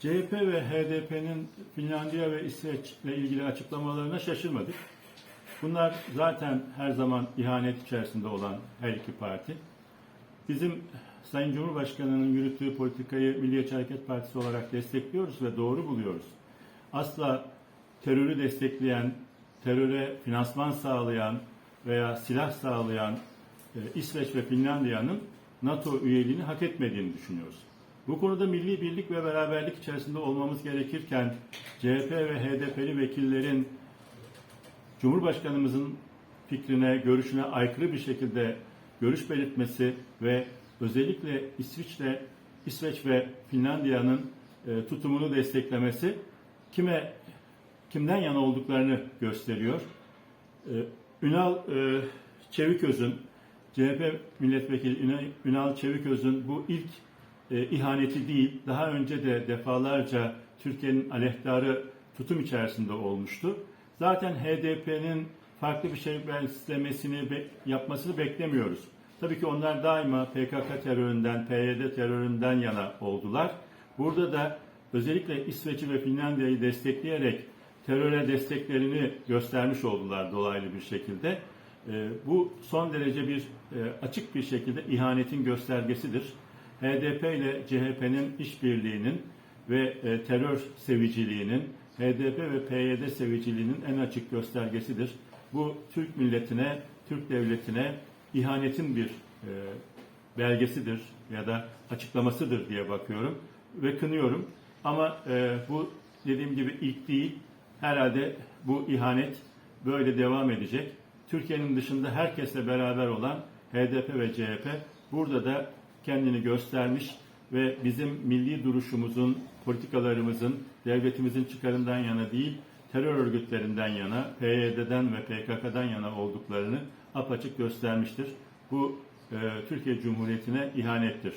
CHP ve HDP'nin Finlandiya ve İsveç'le ilgili açıklamalarına şaşırmadık. Bunlar zaten her zaman ihanet içerisinde olan her iki parti. Bizim Sayın Cumhurbaşkanı'nın yürüttüğü politikayı Milliyetçi Hareket Partisi olarak destekliyoruz ve doğru buluyoruz. Asla terörü destekleyen, teröre finansman sağlayan veya silah sağlayan e, İsveç ve Finlandiya'nın NATO üyeliğini hak etmediğini düşünüyoruz. Bu konuda milli birlik ve beraberlik içerisinde olmamız gerekirken CHP ve HDP'li vekillerin Cumhurbaşkanımızın fikrine, görüşüne aykırı bir şekilde görüş belirtmesi ve özellikle İsviçre, İsveç ve Finlandiya'nın e, tutumunu desteklemesi kime kimden yana olduklarını gösteriyor. E, Ünal e, Çeviköz'ün CHP milletvekili Ünal- Ünal Çeviköz'ün bu ilk e, ihaneti değil, daha önce de defalarca Türkiye'nin aleyhtarı tutum içerisinde olmuştu. Zaten HDP'nin farklı bir şey beslemesini, be- yapmasını beklemiyoruz. Tabii ki onlar daima PKK teröründen, PYD teröründen yana oldular. Burada da özellikle İsveç'i ve Finlandiya'yı destekleyerek teröre desteklerini göstermiş oldular dolaylı bir şekilde. E, bu son derece bir e, açık bir şekilde ihanetin göstergesidir. HDP ile CHP'nin işbirliğinin ve e, terör seviciliğinin, HDP ve PYD seviciliğinin en açık göstergesidir. Bu Türk milletine, Türk devletine ihanetin bir e, belgesidir ya da açıklamasıdır diye bakıyorum ve kınıyorum. Ama e, bu dediğim gibi ilk değil. Herhalde bu ihanet böyle devam edecek. Türkiye'nin dışında herkesle beraber olan HDP ve CHP burada da kendini göstermiş ve bizim milli duruşumuzun, politikalarımızın, devletimizin çıkarından yana değil, terör örgütlerinden yana, PYD'den ve PKK'dan yana olduklarını apaçık göstermiştir. Bu e, Türkiye Cumhuriyeti'ne ihanettir.